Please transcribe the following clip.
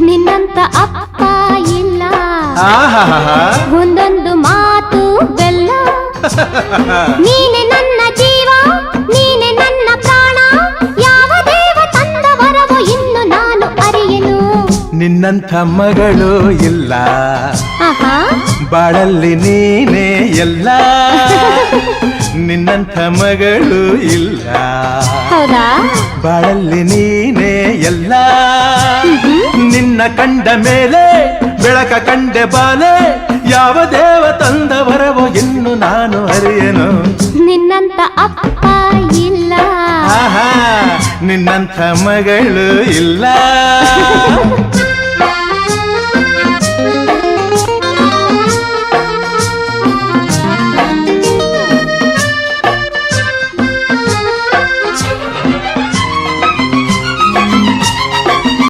ನಿನ್ನಂತ ಅಪ್ಪ ಇಲ್ಲ. ಆಹಾ ಒಂದೊಂದು ಮಾತು ಬೆಲ್ಲ. ನೀನೆ ನನ್ನ ಜೀವ ನೀನೆ ನನ್ನ ಪ್ರಾಣ. ಯಾವ ದೇವ ತಂದ ವರವು ಇನ್ನು ನಾನು ಅರಿಯನು. ನಿನ್ನಂಥ ಮಗಳು ಇಲ್ಲ. ಬಾಳಲ್ಲಿ ನೀನೇ ಎಲ್ಲ. ನಿನ್ನಂಥ ಮಗಳು ಇಲ್ಲ. ಬಾಳಲ್ಲಿ ನೀನೇ ಎಲ್ಲ. ಕಂಡ ಮೇಲೆ ಬೆಳಕ ಕಂಡೆ ಬಾಲೆ ಯಾವ ದೇವ ತಂದ ಬರವು ಇನ್ನು ನಾನು ಅರಿಯನು? ನಿನ್ನಂತ ಅಪ್ಪ ಇಲ್ಲ. ಆಹಾ ನಿನ್ನಂಥ ಮಗಳು ಇಲ್ಲ.